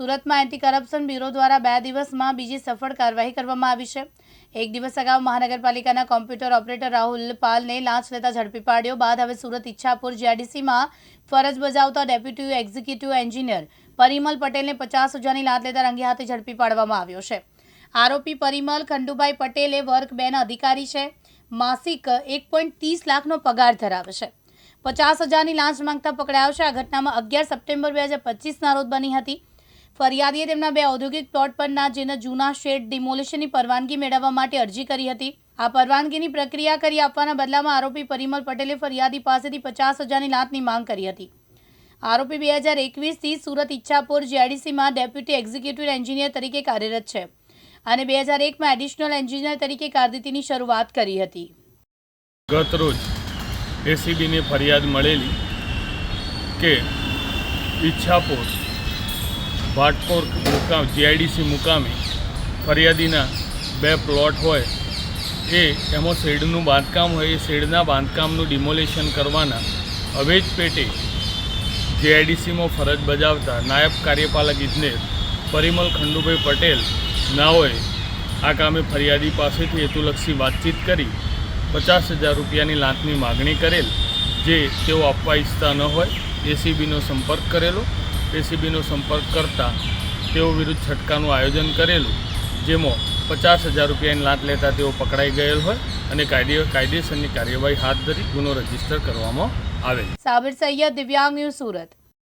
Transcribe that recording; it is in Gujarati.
સુરતમાં એન્ટી કરપ્શન બ્યુરો દ્વારા બે દિવસમાં બીજી સફળ કાર્યવાહી કરવામાં આવી છે. એક દિવસ અગાઉ મહાનગરપાલિકાના કોમ્પ્યુટર ઓપરેટર રાહુલ પાલને લાંચ લેતા ઝડપી પાડ્યો. બાદ હવે સુરત ઈચ્છાપુર જીઆઈડીસીમાં ફરજ બજાવતા ડેપ્યુટી એક્ઝિક્યુટિવ એન્જિનિયર પરિમલ પટેલને પચાસ હજારની લાંચ લેતા રંગે હાથે ઝડપી પાડવામાં આવ્યો છે. આરોપી પરિમલ ખંડુભાઈ પટેલે વર્ક બેના અધિકારી છે. માસિક એક પોઈન્ટ ત્રીસ લાખનો પગાર ધરાવે છે. પચાસ હજારની લાંચ માંગતા પકડાયો છે. આ ઘટનામાં અગિયાર સપ્ટેમ્બર બે હજાર પચીસના રોજ બની હતી. ફરિયાદીએ તેમના બે ઔદ્યોગિક પ્લોટ પરના જેના જૂના શેડ ડિમોલિશનની પરવાનગી મેળવવા માટે અરજી કરી હતી. આ પરવાનગીની પ્રક્રિયા કરી આપવાના બદલામાં આરોપી પરિમલ પટેલે ફરિયાદી પાસેથી પચાસ હજારની લાંચની માંગ કરી હતી. આરોપી બે હજાર એકવીસથી સુરત ઈચ્છાપુર જીઆઈડીસીમાં ડેપ્યુટી એક્ઝિક્યુટિવ એન્જિનિયર તરીકે કાર્યરત છે અને બે હજાર એકમાં એડિશનલ એન્જિનિયર તરીકે કારકિર્દીની શરૂઆત કરી હતી. ગત રોજ એસીબીની ફરિયાદ મળેલી કે ઈચ્છાપોર ભાટકોર મુકામ જીઆઈડીસી મુકામે ફરિયાદીના બે પ્લોટ હોય. એ એમાં શેડનું બાંધકામ હોય, એ શેડના બાંધકામનું ડિમોલેશન કરવાના. અવેજ પેટે જીઆઈડીસીમાં ફરજ બજાવતા નાયબ કાર્યપાલક ઇજનેર પરિમલ ખંડુભાઈ પટેલ નાઓએ આ કામે ફરિયાદી પાસેથી હેતુલક્ષી વાતચીત કરી પચાસ હજાર રૂપિયાની લાંચની માગણી કરેલ, જે તેઓ આપવા ઈચ્છતા ન હોય. એસીબીનો સંપર્ક કરેલો. એસીબીનો સંપર્ક કરતાં તેઓ વિરુદ્ધ છટકાનું આયોજન કરેલું, જેમાં પચાસ હજાર રૂપિયાની લાંચ લેતા તેઓ પકડાઈ ગયેલ હોય અને કાયદે, કાયદેસરની કાર્યવાહી હાથ ધરી ગુનો રજિસ્ટર કરવામાં આવેલ. સાબિર સૈયદ દિવ્યાંગ ન્યૂઝ સુરત.